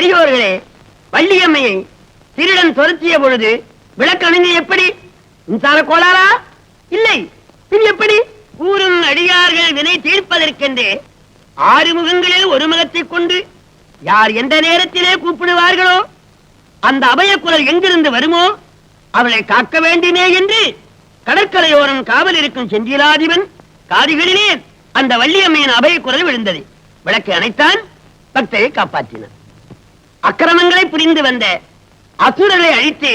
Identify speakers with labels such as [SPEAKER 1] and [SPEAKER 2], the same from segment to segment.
[SPEAKER 1] பெரியோர்களே வள்ளியம்மையை திருடன் துரத்திய பொழுது விளக்கணுங்க எப்படி? மின்சார கோளாரா இல்லை. பின் எப்படி? ஊரும் அடியார்கள் வினை தீர்ப்பதற்கென்றே ஆறு முகங்களில் ஒரு முகத்தை கொண்டு யார் எந்த நேரத்திலே கூப்பிடுவார்களோ அந்த அபய குரல் எங்கிருந்து வருமோ அவளை காக்க வேண்டுமே என்று கடற்கரையோரம் காவல் இருக்கும் செந்திலாதிபன் காதிகளிலே அந்த வள்ளியம்மையின் அபய குரல் விழுந்தது. விளக்கை அணைத்தான் பக்தையை காப்பாற்றினான். அக்கிரமங்களை புரிந்து வந்த அசுரரை அழித்து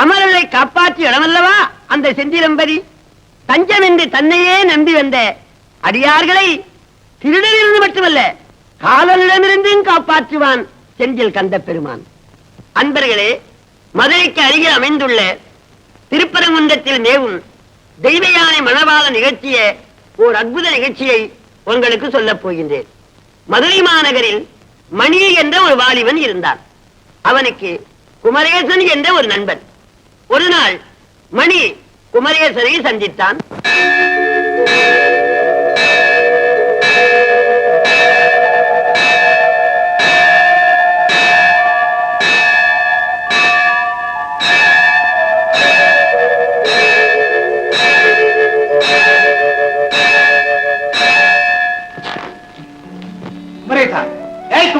[SPEAKER 1] அமரரை காப்பாற்றி இடமல்லவா அந்த செந்திலம்பதி? தஞ்சம் என்று தன்னையே நம்பி வந்த அடியார்களை திருடனிலிருந்து மட்டுமல்ல காலனிடமிருந்தும் காப்பாற்றுவான் செந்தில் கந்த பெருமான் அன்பர்களே மதுரைக்கு அருகில் அமைந்துள்ள திருப்பரங்குன்றத்தில் மேவும் தெய்வ யானை மணவாள நிகழ்ச்சிய ஓர் அற்புத நிகழ்ச்சியை உங்களுக்கு சொல்லப் போகின்றேன். மதுரை மாநகரில் மணி என்ற ஒரு வாலிபன் இருந்தான். அவனுக்கு குமரேசன் என்ற ஒரு நண்பன். ஒரு நாள் மணி குமரேசனை சந்தித்தான்.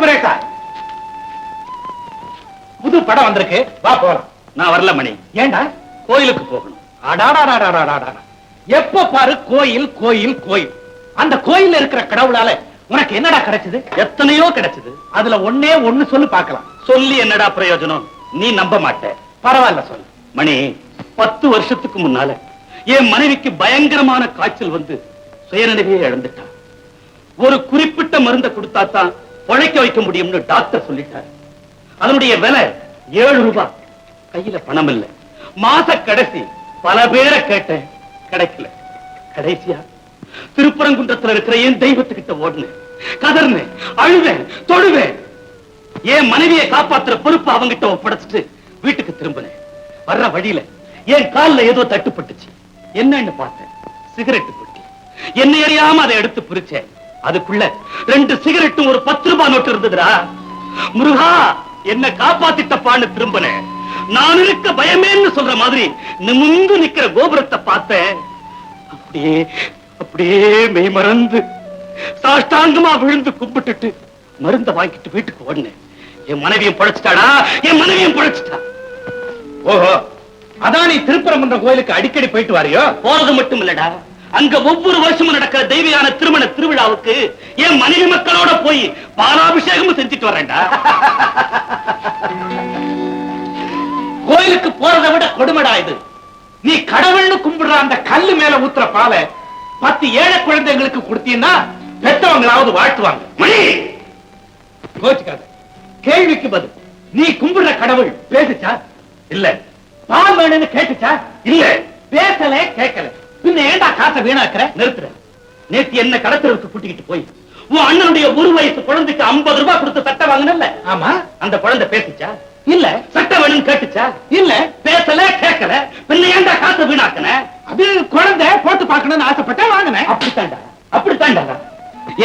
[SPEAKER 2] குமரேசா புது படம் வந்திருக்கு. வா போலாம்.
[SPEAKER 3] நான் வரல மணி.
[SPEAKER 2] ஏண்டா?
[SPEAKER 3] கோயிலுக்கு போகணும்.
[SPEAKER 2] அடாடாடாடாடாடா எப்ப பாரு கோயில் கோயில் கோயில். அந்த கோயில்ல இருக்கிற கடவுளால உனக்கு என்னடா கிடைச்சது?
[SPEAKER 3] எத்தனையோ கிடைச்சது.
[SPEAKER 2] அதுல ஒண்ணே ஒண்ணு சொல்லு பார்க்கலாம்.
[SPEAKER 3] சொல்லி என்னடா பிரயோஜனம்? நீ நம்ப மாட்ட.
[SPEAKER 2] பரவாயில்ல சொல்லு.
[SPEAKER 3] மணி பத்து வருஷத்துக்கு முன்னால என் மனைவிக்கு பயங்கரமான காய்ச்சல் வந்து சுயநினைவையே இழந்துட்டா. ஒரு குறிப்பிட்ட மருந்தை கொடுத்தா தான் உழைக்க வைக்க முடியும்னு டாக்டர் சொல்லிட்டார். அதனுடைய விலை ஏழு ரூபாய். கையில பணம் இல்லை. மாச கடைசி பல பேரை கேட்டேன். கிடைக்கல. கடைசியா திருப்பரங்குன்றத்துல இருக்கிற என் தெய்வத்துக்கிட்ட ஓடுனேன். கதர்னேன் அழுவேன் தொழுவேன். என் மனைவியை காப்பாத்துற பொறுப்பு அவங்கிட்ட ஒப்படைச்சிட்டு வீட்டுக்கு திரும்பினேன். வர்ற வழியில என் கால்ல ஏதோ தட்டுப்பட்டுச்சு. என்னன்னு பார்த்தேன். சிகரெட்டு பெட்டி என்னை அறியாம அதை எடுத்து பிரிச்சேன். அதுக்குள்ள ரெண்டு சிகரெட்டும் ஒரு பத்து ரூபாய் நோட்டு இருந்ததுடா. முருகா என்ன காப்பாத்திட்டப்பான்னு திரும்பினேன் நான் இருக்க பயமேன்னு சொல்ற மாதிரி நிமிந்து நிக்கிற கோபுரத்தை பார்த்தேன். அப்படியே அப்படியே மெய் மறந்து சாஷ்டாங்கமா விழுந்து கும்பிட்டுட்டு மருந்த வாங்கிட்டு வீட்டுக்கு ஓடினேன். என் மனைவியும் பழைச்சிட்டாடா என் மனைவியும் பழைச்சிட்டா.
[SPEAKER 2] ஓஹோ அதான் நீ திருப்பரங்குன்ற கோயிலுக்கு அடிக்கடி போயிட்டு வாரியோ?
[SPEAKER 3] போறது மட்டும் இல்லடா. அங்க ஒவ்வொரு வருஷமும் நடக்கிற தெய்வியான திருமண திருவிழாவுக்கு என் மனைவி மக்களோட போய் பாலாபிஷேகமும் செஞ்சுட்டு வரேன்டா
[SPEAKER 2] கோயிலுக்கு போறதை விட கொடுமடா இது. நீ கடவுள்னு கும்பிடுற அந்த கல்லு மேல ஊத்துற பால பத்து ஏழை குழந்தைங்களுக்கு கொடுத்தீங்கன்னா பெத்தவங்களாவது வாழ்த்துவாங்க.
[SPEAKER 3] மணி
[SPEAKER 2] கோச்சுக்காத. கேள்விக்கு பதில். நீ கும்பிடுற கடவுள் பேசுச்சா?
[SPEAKER 3] இல்ல.
[SPEAKER 2] பால் வேணும்னு கேட்டுச்சா?
[SPEAKER 3] இல்ல.
[SPEAKER 2] பேசல கேட்கல. பின்ன ஏன்டா காசை வீணாக்குற?
[SPEAKER 3] நிறுத்துற. நேத்து என்ன கடத்தலுக்கு கூட்டிக்கிட்டு போய் உன் அண்ணனுடைய ஒரு வயசு குழந்தைக்கு 50 ரூபாய் கொடுத்து சட்டை வாங்கினல்ல?
[SPEAKER 2] ஆமா.
[SPEAKER 3] அந்த குழந்தை பேசுச்சா?
[SPEAKER 2] இல்ல.
[SPEAKER 3] சட்டை வேணும்னு கேட்டுச்சா?
[SPEAKER 2] இல்ல.
[SPEAKER 3] பேசல கேட்கல. பின்ன ஏன்டா காசை வீணாக்குன?
[SPEAKER 2] அது குழந்தை போட்டு பார்க்கணும்னு ஆசைப்பட்டா வாங்கினேன்.
[SPEAKER 3] அப்படித்தாண்டா அப்படித்தாண்டா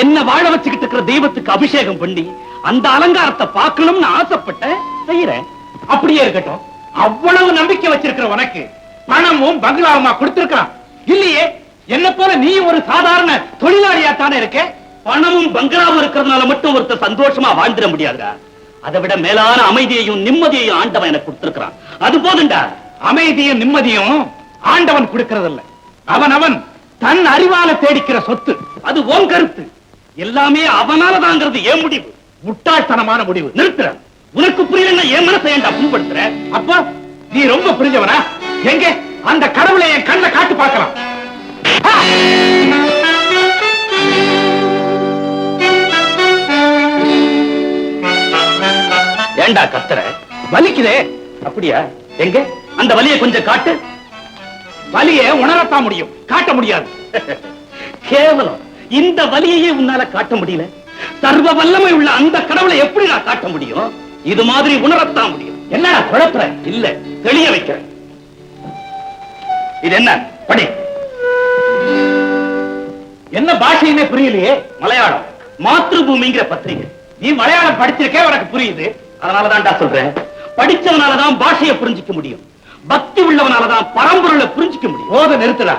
[SPEAKER 3] என்ன வாழ வச்சுக்கிட்டு இருக்கிற தெய்வத்துக்கு அபிஷேகம் பண்ணி அந்த அலங்காரத்தை பார்க்கணும்னு ஆசைப்பட்டேன் செய்யறேன்.
[SPEAKER 2] அப்படியே இருக்கட்டும். அவ்வளவு நம்பிக்கை வச்சிருக்கிற உனக்கு பணமும் பங்களாவுமா கொடுத்திருக்கான் இல்லையே என்ன போல நீ ஒரு சாதாரண தொழிலாளியா தானே இருக்க?
[SPEAKER 3] பணமும் பங்களாவும் இருக்கிறதுனால மட்டும் ஒருத்தர் சந்தோஷமா வாழ்ந்துட முடியாதுடா. அதை விட மேலான அமைதியையும் நிம்மதியையும் ஆண்டவன் எனக்கு கொடுத்திருக்கிறான். அது போதுண்டா.
[SPEAKER 2] அமைதியும் நிம்மதியும் ஆண்டவன் கொடுக்கறதில்ல. அவன் அவன் தன் அறிவால தேடிக்கிற சொத்து.
[SPEAKER 3] அது உன் கருத்து. எல்லாமே அவனாலதாங்கிறது ஏன் முடிவு.
[SPEAKER 2] முட்டாள்தனமான முடிவு.
[SPEAKER 3] நிறுத்துற. உனக்கு புரியலன்னா என் மனசை ஏன்டா புண்படுத்துற?
[SPEAKER 2] அப்பா நீ ரொம்ப புரிஞ்சவனா? எங்க? அந்த கடவுளை என் கண்ண காட்டு பார்க்கலாம்.
[SPEAKER 3] ஏண்டா கத்துற?
[SPEAKER 2] வலிக்குதே.
[SPEAKER 3] அப்படியா? எங்க? அந்த வலியை கொஞ்சம் காட்டு.
[SPEAKER 2] வலியை உணரத்தான் முடியும். காட்ட முடியாது.
[SPEAKER 3] கேவலம். இந்த வலியையே உன்னால காட்ட முடியல. சர்வ வல்லமை உள்ள அந்த கடவுளை எப்படி நான் காட்ட முடியும்? இது மாதிரி உணரத்தான் முடியும்.
[SPEAKER 2] என்னடா குழப்பற?
[SPEAKER 3] இல்ல தெளிய வைக்கிறேன். இது என்ன? படி.
[SPEAKER 2] என்ன பாஷையுமே புரியலையே?
[SPEAKER 3] மலையாளம். மாத்ருபூமிங்கிற பத்திரிகை.
[SPEAKER 2] நீ மலையாளம் படிச்சிருக்கே உனக்கு புரியுது.
[SPEAKER 3] அதனாலதான்டா சொல்றேன். படிச்சவனாலதான் பாஷையை புரிஞ்சிக்க முடியும். பக்தி உள்ளவனாலதான் பரம்பொருளை புரிஞ்சிக்க முடியும்.
[SPEAKER 2] போத நிறுத்துடா.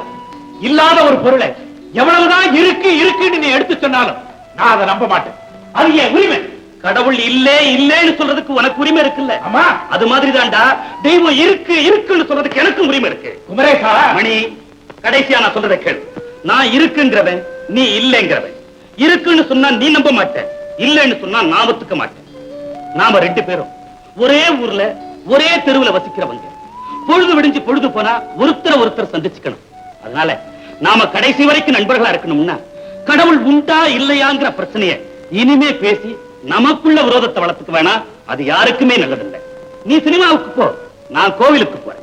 [SPEAKER 2] இல்லாத ஒரு பொருளை எவ்வளவுதான் இருக்கு இருக்குன்னு நீ எடுத்து சொன்னாலும் நான் அதை நம்ப மாட்டேன். அது என் உரிமை.
[SPEAKER 3] கடவுள் இல்லே இல்லேன்னு சொல்றதுக்கு உனக்கு உரிமை இருக்குல்ல?
[SPEAKER 2] ஆமா.
[SPEAKER 3] அது மாதிரிதான்டா. தெய்வம் இருக்கு இருக்குன்னு சொல்றதுக்கு எனக்கும் உரிமை இருக்கு.
[SPEAKER 2] குமரேசா.
[SPEAKER 3] மணி கடைசியா நான் சொல்றதை கேளு. நான் இருக்குங்கிறவன் நீ இல்லைங்கிறவன். இருக்குன்னு சொன்னா நீ நம்ப மாட்ட இல்லைன்னு சொன்னா நான் ஒத்துக்க மாட்டேன். நாம ரெண்டு பேரும் ஒரே ஊர்ல ஒரே தெருவுல வசிக்கிறவங்க. பொழுது விடிஞ்சு பொழுது போனா ஒருத்தரை ஒருத்தர் சந்திச்சுக்கணும். அதனால நாம கடைசி வரைக்கும் நண்பர்களா இருக்கணும்னா கடவுள் உண்டா இல்லையாங்கிற பிரச்சனைய இனிமே பேசி நமக்குள்ள விரோதத்தை வளர்த்துக்க வேணாம். அது யாருக்குமே நல்லதில்லை. நீ சினிமாவுக்கு போ. நான் கோவிலுக்கு போறேன்.